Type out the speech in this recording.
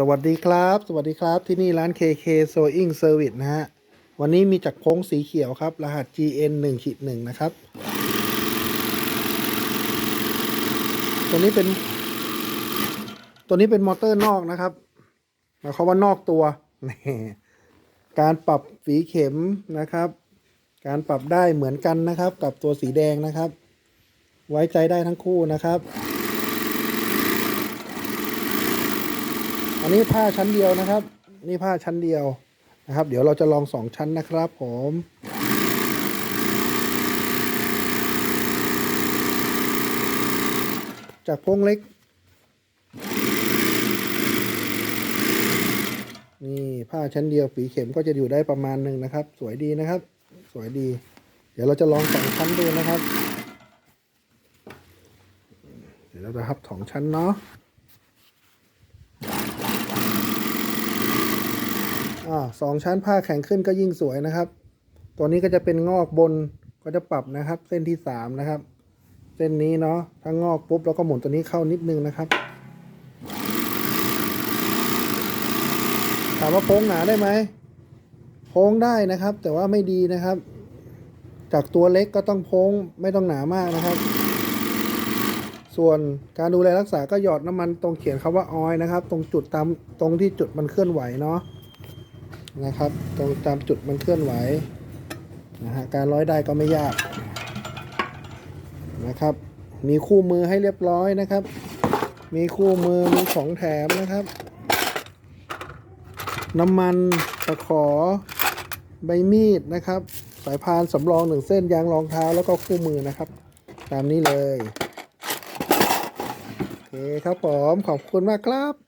สวัสดีครับ สวัสดีครับที่นี่ร้าน KK Sewing Service นะฮะ วันนี้มีจักรพงสีเขียวครับ รหัส GN 1ขีด1นะครับ ตัวนี้เป็น ตัวนี้เป็นมอเตอร์นอกนะครับหมายความว่านอกตัว การปรับฝีเข็มนะครับ การปรับได้เหมือนกันนะครับ กับตัวสีแดงนะครับ ไว้ใจได้ทั้งคู่นะครับ อันนี้ผ้าชั้นเดียวนะครับ นี่ผ้าชั้นเดียวนะครับ เดี๋ยวเราจะลองสองชั้นนะครับผมจากพงเล็ก นี่ผ้าชั้นเดียวฝีเข็มก็จะอยู่ได้ประมาณหนึ่งนะครับ สวยดีนะครับ สวยดี เดี๋ยวเราจะลองสองชั้นดูนะครับ เดี๋ยวเราจะทับสองชั้นเนาะ อ่าสองชั้นผ้าแข็งขึ้นก็ยิ่งสวยนะครับ ตัวนี้ก็จะเป็นงอกบนก็จะปรับนะครับ เส้นที่สามนะครับ เส้นนี้เนาะถ้างอกปุ๊บเราก็หมุนตัวนี้เข้านิดนึงนะครับ ถามว่าโค้งหนาได้ไหมโค้งได้นะครับ แต่ว่าไม่ดีนะครับ จากตัวเล็กก็ต้องโค้งไม่ต้องหนามากนะครับ ส่วนการดูแลรักษาก็หยอดน้ำมันตรงเขียนคำว่าออยนะครับ ตรงจุดตามตรงที่จุดมันเคลื่อนไหวเนาะ นะครับ ตรงตามจุดมันเคลื่อนไหวนะฮะการร้อยได้ก็ไม่ยากนะครับ มีคู่มือให้เรียบร้อยนะครับ มีคู่มือมีของแถมนะครับ น้ำมันตะขอใบมีดนะครับ สายพานสำรองหนึ่งเส้นยางรองเท้าแล้วก็คู่มือนะครับ ตามนี้เลยโอเคครับผมขอบคุณมากครับ